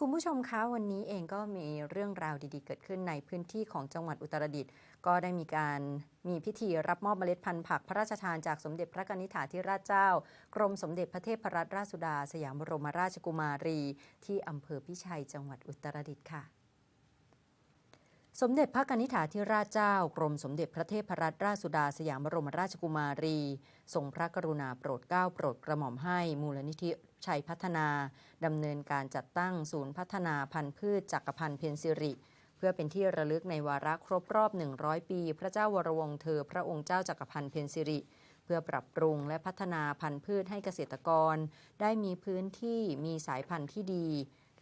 คุณผู้ชมคะวันนี้เองก็มีเรื่องราวดีๆ เกิดขึ้นในพื้นที่ของจังหวัดอุตรดิตถ์ก็ได้มีการมีพิธีรับมอบเมล็ดพันธุ์ผักพระราชทานจากสมเด็จพระกนิษฐาธิราชเจ้า กรมสมเด็จพระเทพรัตนราชสุดา สยามบรมราชกุมารี ที่อำเภอพิชัยจังหวัดอุตรดิตถ์ค่ะ สมเด็จพระกนิษฐาธิราชเจ้า กรมสมเด็จพระเทพรัตนราชสุดาสยามบรมราชกุมารี ทรงพระกรุณาโปรดเกล้าโปรดกระหม่อมให้มูลนิธิชัยพัฒนาดำเนินการจัดตั้งศูนย์พัฒนาพันธุ์พืชจักรพันธ์เพนซิริ เพื่อเป็นที่ระลึกในวาระครบรอบ 100 ปี พระเจ้าวรวงเธอ พระองค์เจ้าจักรพันธ์เพนซิริเพื่อปรับปรุงและพัฒนาพันธุ์พืชให้เกษตรกร ได้มีพื้นที่มีสายพันธุ์ที่ดี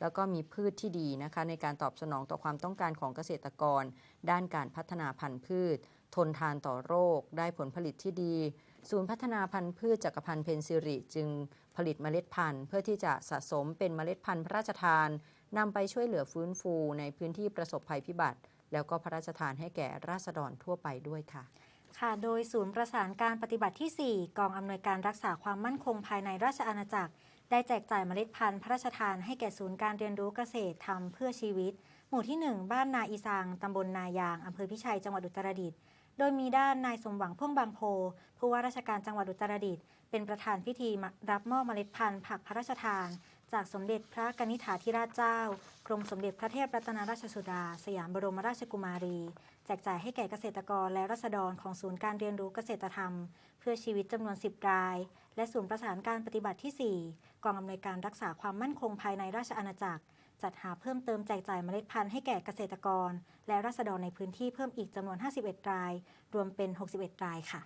แล้วก็มีพืชที่ดีนะคะในการตอบสนองต่อความต้องการของเกษตรกร ด้านการพัฒนาพันธุ์พืช ทนทานต่อโรค ได้ผลผลิตที่ดี ศูนย์พัฒนาพันธุ์พืชจักรพันธ์เพนซิริจึงผลิตเมล็ดพันธุ์เพื่อที่จะสะสมเป็นเมล็ดพันธุ์พระราชทานนำไปช่วยเหลือฟื้นฟูในพื้นที่ประสบภัยพิบัติ แล้วก็พระราชทานให้แก่ราษฎรทั่วไปด้วยค่ะ ค่ะ โดยศูนย์ประสานการปฏิบัติที่ 4 กองอำนวยการรักษาความมั่นคงภายในราชอาณาจักร ได้แจกจ่ายเมล็ดพันธุ์พระราชทานให้แก่ศูนย์การเรียนรู้เกษตรทำเพื่อชีวิต หมู่ที่ 1 บ้านนาอีสางตำบลนายางอำเภอพิชัยจังหวัดอุตรดิตถ์ โดยมีด้านนายสมหวังพ่วงบางโพผู้ว่าราชการจังหวัดอุตรดิตถ์เป็นประธานพิธีรับมอบเมล็ดพันธุ์ผักพระราชทาน จากสมเด็จพระกนิษฐาธิราชเจ้ากรมสมเด็จพระเทพรัตนราชสุดา สยามบรมราชกุมารี แจกจ่ายให้แก่เกษตรกรและรัษฎรของศูนย์การเรียนรู้เกษตรธรรม เพื่อชีวิตจำนวน 10 ราย และศูนย์ประสานการปฏิบัติที่ 4 กองอำนวยการรักษาความมั่นคงภายในราชอาณาจักร จัดหาเพิ่มเติมแจกจ่ายเมล็ดพันธุ์ให้แก่เกษตรกร และรัษฎรในพื้นที่เพิ่มอีกจำนวน 51 ราย รวมเป็น 61 รายค่ะ